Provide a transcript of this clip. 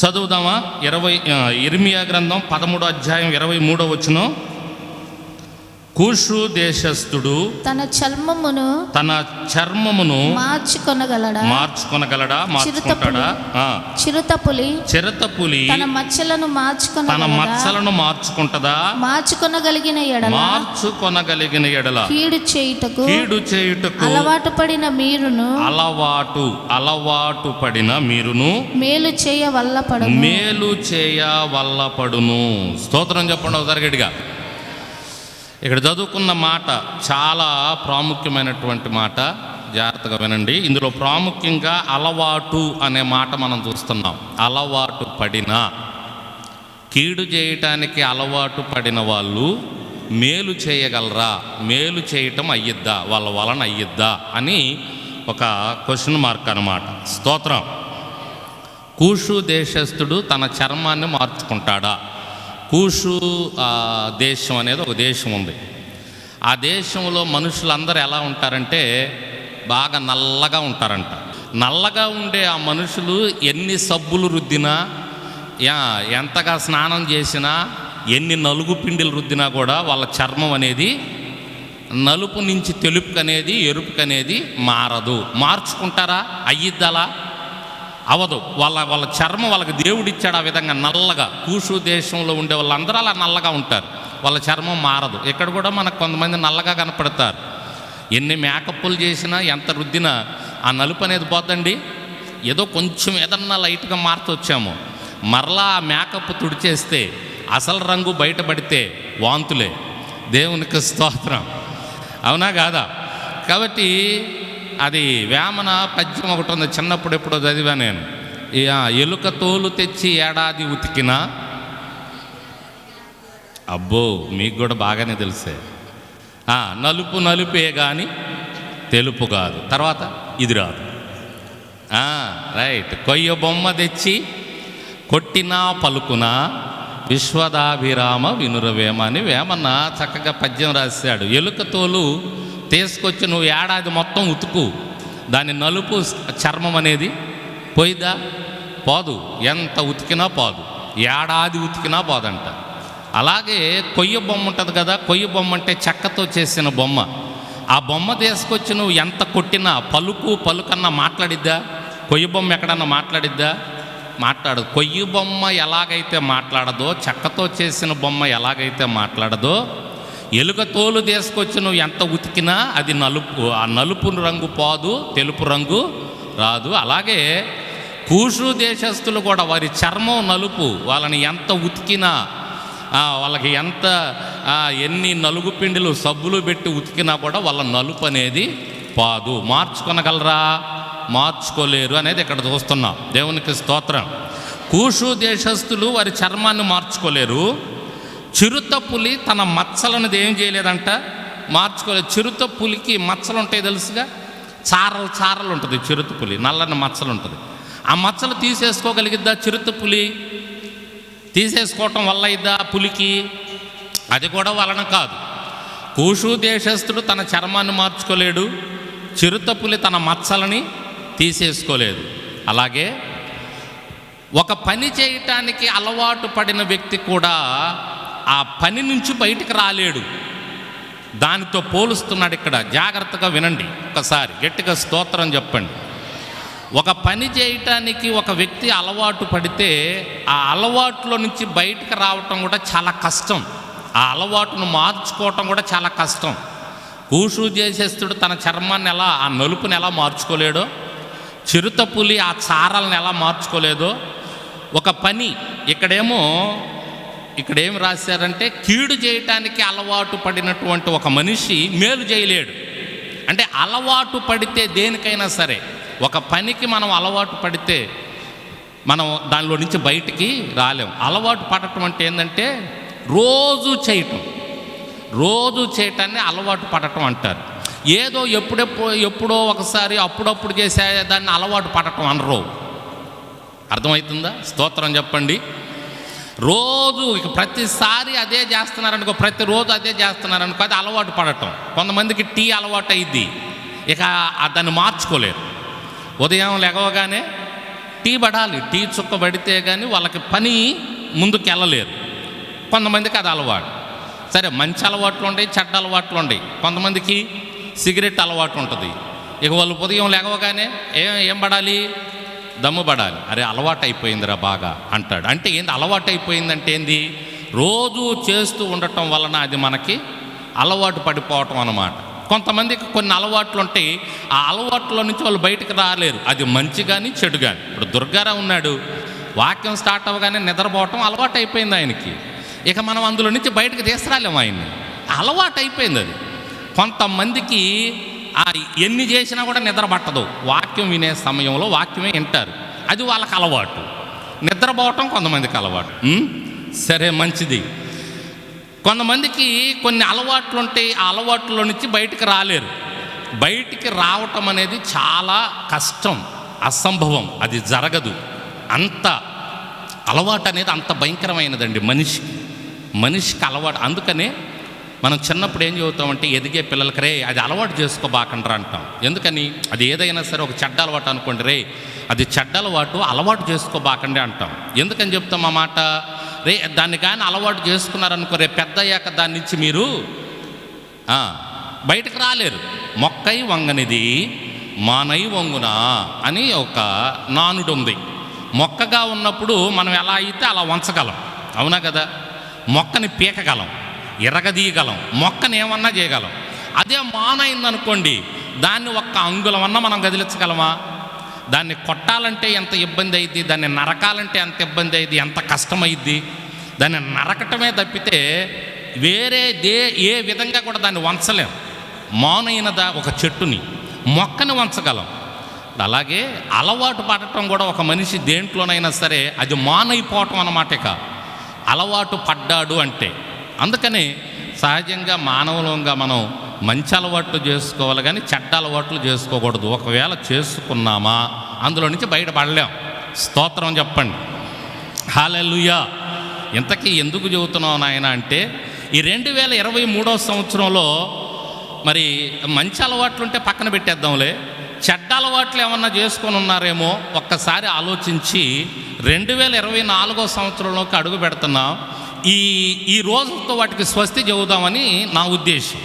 చదువుదామా? ఇరవై ఇర్మియా గ్రంథం పదమూడో అధ్యాయం ఇరవై మూడో వచ్చును కూషు దేశస్థుడు తన చర్మమును తన చర్మమును మార్చుకొనగలడా? మార్చుకొనగలడా? మార్చుకుంటాడా? ఆ, చిరుత పులి చిరత పులి తన మచ్చలను తన మార్చుకొనగలదా మచ్చలను మార్చుకుంటదా? మార్చుకొనగలిగిన ఎడల. మార్చుకొనగలిగిన ఎడల. కీడు చేయుటకు కీడు చేయుటకు అలవాటు పడిన మీరును అలవాటు అలవాటు పడిన మీరును మేలు చేయ వల్లపడము మేలు చేయ వల్లపడును. స్తోత్రం చెప్పండి ఒకసారి గట్టిగా. ఇక్కడ చదువుకున్న మాట చాలా ప్రాముఖ్యమైనటువంటి మాట. జాగ్రత్తగా వినండి. ఇందులో ప్రాముఖ్యంగా అలవాటు అనే మాట మనం చూస్తున్నాం. అలవాటు పడిన. కీడు చేయటానికి అలవాటు పడిన వాళ్ళు మేలు చేయగలరా? మేలు చేయటం అయ్యిద్దా? వాళ్ళ వలన అయ్యిద్దా? అని ఒక క్వశ్చన్ మార్క్ అనమాట స్తోత్రం. కూషు దేశస్థుడు తన చర్మాన్ని మార్చుకుంటాడా? కూషు దేశం అనేది ఒక దేశం ఉంది. ఆ దేశంలో మనుషులందరూ ఎలా ఉంటారంటే బాగా నల్లగా ఉంటారంట. నల్లగా ఉండే ఆ మనుషులు ఎన్ని సబ్బులు రుద్దినా యా ఎంతగా స్నానం చేసినా ఎన్ని నలుగు పిండిలు రుద్దినా కూడా వాళ్ళ చర్మం అనేది నలుపు నుంచి తెలుపుకు అనేది మారదు. మార్చుకుంటారా? అయ్యిద్దలా? అవదు. వాళ్ళ వాళ్ళ చర్మం వాళ్ళకి దేవుడు ఇచ్చాడు ఆ విధంగా నల్లగా. కూషు దేశంలో ఉండే వాళ్ళందరూ అలా నల్లగా ఉంటారు. వాళ్ళ చర్మం మారదు. ఇక్కడ కూడా మనకు కొంతమంది నల్లగా కనపడతారు. ఎన్ని మేకప్పులు చేసినా ఎంత రుద్దినా ఆ నలుపు అనేది పోతండి ఏదో కొంచెం ఏదన్నా లైట్గా మార్చొచ్చాము మరలా ఆ మేకప్ తుడిచేస్తే అసలు రంగు బయటపడితే వాంతులే. దేవునికి స్తోత్రం. అవునా కాదా? కాబట్టి అది వేమన పద్యం ఒకటి ఉంది. చిన్నప్పుడు ఎప్పుడో చదివా నేను. ఎలుక తోలు తెచ్చి ఏడాది ఉతికినా అబ్బో మీకు కూడా బాగానే తెలిసే. నలుపు నలుపే కానీ తెలుపు కాదు. తర్వాత ఇది రాదు. రైట్. కొయ్య బొమ్మ తెచ్చి కొట్టినా పలుకునా విశ్వదాభిరామ వినురవేమ అని వేమన్న చక్కగా పద్యం రాశాడు. ఎలుక తోలు తీసుకొచ్చి నువ్వు ఏడాది మొత్తం ఉతుకు. దాని నలుపు చర్మం అనేది పోయిదా పోదు. ఎంత ఉతికినా పోదు. ఏడాది ఉతికినా పోదంట. అలాగే కొయ్య బొమ్మ ఉంటుంది కదా కొయ్య బొమ్మ అంటే చెక్కతో చేసిన బొమ్మ. ఆ బొమ్మ తీసుకొచ్చి నువ్వు ఎంత కొట్టినా పలుకు పలుకన్నా మాట్లాడిద్దా? కొయ్య బొమ్మ ఎక్కడన్నా మాట్లాడిద్దా? మాట్లాడదు కొయ్యి బొమ్మ ఎలాగైతే మాట్లాడదో చెక్కతో చేసిన బొమ్మ ఎలాగైతే మాట్లాడదో ఎలుక తోలు తీసుకొచ్చి నువ్వు ఎంత ఉతికినా అది నలుపు ఆ నలుపు రంగు పోదు తెలుపు రంగు రాదు. అలాగే కూషు దేశస్తులు కూడా వారి చర్మం నలుపు వాళ్ళని ఎంత ఉతికినా వాళ్ళకి ఎంత ఎన్ని నలుగు పిండిలు సబ్బులు పెట్టి ఉతికినా కూడా వాళ్ళ నలుపు అనేది పాదు. మార్చుకొనగలరా? మార్చుకోలేరు అనేది ఇక్కడ చూస్తున్నాం. దేవునికి స్తోత్రం. కూషు దేశస్థులు వారి చర్మాన్ని మార్చుకోలేరు. చిరుత పులి తన మచ్చలను ఏం చేయలేదంట? మార్చుకోలేదు. చిరుత పులికి మచ్చలు ఉంటాయి తెలుసుగా? చారలు చారలు ఉంటుంది చిరుత పులి నల్లని మచ్చలు ఉంటుంది ఆ మచ్చలు తీసేసుకోగలిగిద్దా చిరుత పులి? తీసేసుకోవటం వల్ల ఇద్దా పులికి? అది కూడా వలన కాదు. కూషు దేశస్థుడు తన చర్మాన్ని మార్చుకోలేడు. చిరుత పులి తన మచ్చలని తీసేసుకోలేదు. అలాగే ఒక పని చేయటానికి అలవాటు పడిన వ్యక్తి కూడా ఆ పని నుంచి బయటికి రాలేడు. దానితో పోలుస్తున్నాడు ఇక్కడ. జాగ్రత్తగా వినండి. ఒకసారి గట్టిగా స్తోత్రం చెప్పండి. ఒక పని చేయటానికి ఒక వ్యక్తి అలవాటు పడితే ఆ అలవాటులో నుంచి బయటికి రావటం కూడా చాలా కష్టం. ఆ అలవాటును మార్చుకోవటం కూడా చాలా కష్టం. కూషు చేసేస్తుడు తన చర్మాన్ని ఎలా ఆ నలుపుని ఎలా మార్చుకోలేడో చిరుత పులి ఆ చారాలను ఎలా మార్చుకోలేదో ఒక పని ఇక్కడేమో ఇక్కడ ఏం రాశారంటే కీడు చేయటానికి అలవాటు పడినటువంటి ఒక మనిషి మేలు చేయలేడు. అంటే అలవాటు పడితే దేనికైనా సరే ఒక పనికి మనం అలవాటు పడితే మనం దానిలో నుంచి బయటికి రాలేం. అలవాటు పడటం అంటే ఏంటంటే రోజు చేయటం. రోజు చేయటాన్ని అలవాటు పడటం అంటారు. ఏదో ఎప్పుడెప్పుడు ఎప్పుడో ఒకసారి అప్పుడప్పుడు చేసే దాన్ని అలవాటు పడటం అనరు. అర్థమవుతుందా? స్తోత్రం చెప్పండి. రోజు ఇక ప్రతిసారి అదే చేస్తున్నారనుకో ప్రతిరోజు అదే చేస్తున్నారనుకో అది అలవాటు పడటం. కొంతమందికి టీ అలవాటు అయింది ఇక దాన్ని మార్చుకోలేరు. ఉదయం లెగవగానే టీ పడాలి. టీ చుక్క పడితే కానీ వాళ్ళకి పని ముందుకు వెళ్ళలేరు కొంతమందికి అది అలవాటు. సరే మంచి అలవాట్లు ఉంటాయి చెడ్డ అలవాట్లు ఉంటాయి కొంతమందికి సిగరెట్ అలవాటు ఉంటుంది. ఇక వాళ్ళు ఉదయం లేవగానే ఏం ఏం పడాలి? దమ్ముబడాలి. అరే అలవాటు అయిపోయిందిరా బాగా అంటాడు. అంటే ఏంది అలవాటు అయిపోయిందంటే ఏంది? రోజు చేస్తూ ఉండటం వలన అది మనకి అలవాటు పడిపోవటం అన్నమాట. కొంతమందికి కొన్ని అలవాట్లు ఉంటాయి ఆ అలవాట్ల నుంచి వాళ్ళు బయటకు రాలేరు. అది మంచి కానీ చెడు కానీ ఇప్పుడు దుర్గారావు ఉన్నాడు. వాక్యం స్టార్ట్ అవ్వగానే నిద్రపోవటం అలవాటు అయిపోయింది ఆయనకి. ఇక మనం అందులో నుంచి బయటకు తీసుకురాలేము ఆయన్ని. అలవాటు అయిపోయింది అది. కొంతమందికి ఆ ఎన్ని చేసినా కూడా నిద్ర పట్టదు. వాక్యం వినే సమయంలో వాక్యమే వింటారు. అది వాళ్ళకి అలవాటు. నిద్రపోవటం కొంతమందికి అలవాటు. సరే మంచిది. కొంతమందికి కొన్ని అలవాట్లు ఉంటాయి ఆ అలవాట్ల నుంచి బయటికి రాలేరు. బయటికి రావటం అనేది చాలా కష్టం అసంభవం. అది జరగదు. అంత అలవాటు అనేది అంత భయంకరమైనదండి మనిషికి. మనిషికి అలవాటు. అందుకనే మనం చిన్నప్పుడు ఏం చదువుతామంటే ఎదిగే పిల్లలకి రే అది అలవాటు చేసుకోబాకండ్రా అంటాం. ఎందుకని? అది ఏదైనా సరే ఒక చెడ్డ అలవాటు అనుకోండి రే అది చెడ్డ అలవాటు అలవాటు చేసుకోబాకండి అంటాం. ఎందుకని చెప్తాం ఆ మాట? రే దాన్ని కానీ అలవాటు చేసుకున్నారనుకో రే పెద్ద అయ్యాక దాని నుంచి మీరు బయటకు రాలేరు. మొక్కై వంగనిది మానై వంగునా అని ఒక నానుడు ఉంది. మొక్కగా ఉన్నప్పుడు మనం ఎలా అయితే అలా వంచగలం. అవునా కదా? మొక్కని పీకగలం. ఎరగదీయగలం మొక్కను ఏమన్నా చేయగలం. అదే మానైందనుకోండి దాన్ని ఒక్క అంగుళమన్నా మనం కదిలించగలమా దాన్ని కొట్టాలంటే ఎంత ఇబ్బంది అయింది దాన్ని నరకాలంటే ఎంత ఇబ్బంది అయింది ఎంత కష్టమైద్ది? దాన్ని నరకటమే తప్పితే వేరే దే ఏ విధంగా కూడా దాన్ని వంచలేం. మానైనదా ఒక చెట్టుని మొక్కని వంచగలం. అలాగే అలవాటు పడటం కూడా ఒక మనిషి దేంట్లోనైనా సరే అది మానైపోవటం అన్నమాట ఇక. అలవాటు పడ్డాడు అంటే. అందుకని సహజంగా మానవులంగా మనం మంచి అలవాట్లు చేసుకోవాలి కానీ చెడ్డ అలవాట్లు చేసుకోకూడదు. ఒకవేళ చేసుకున్నామా అందులో నుంచి బయటపడలేం. స్తోత్రం చెప్పండి. హాలెలుయా. ఇంతకీ ఎందుకు చెబుతున్నావు నాయన అంటే ఈ రెండు వేల ఇరవై మూడవ సంవత్సరంలో మరి మంచి అలవాట్లు ఉంటే పక్కన పెట్టేద్దాంలే. చెడ్డ అలవాట్లు ఏమన్నా చేసుకొని ఉన్నారేమో ఒక్కసారి ఆలోచించి రెండు వేల ఇరవై నాలుగో సంవత్సరంలోకి అడుగు పెడుతున్నాం. ఈ ఈ రోజుతో వాటికి స్వస్తి చెబుదామని నా ఉద్దేశం.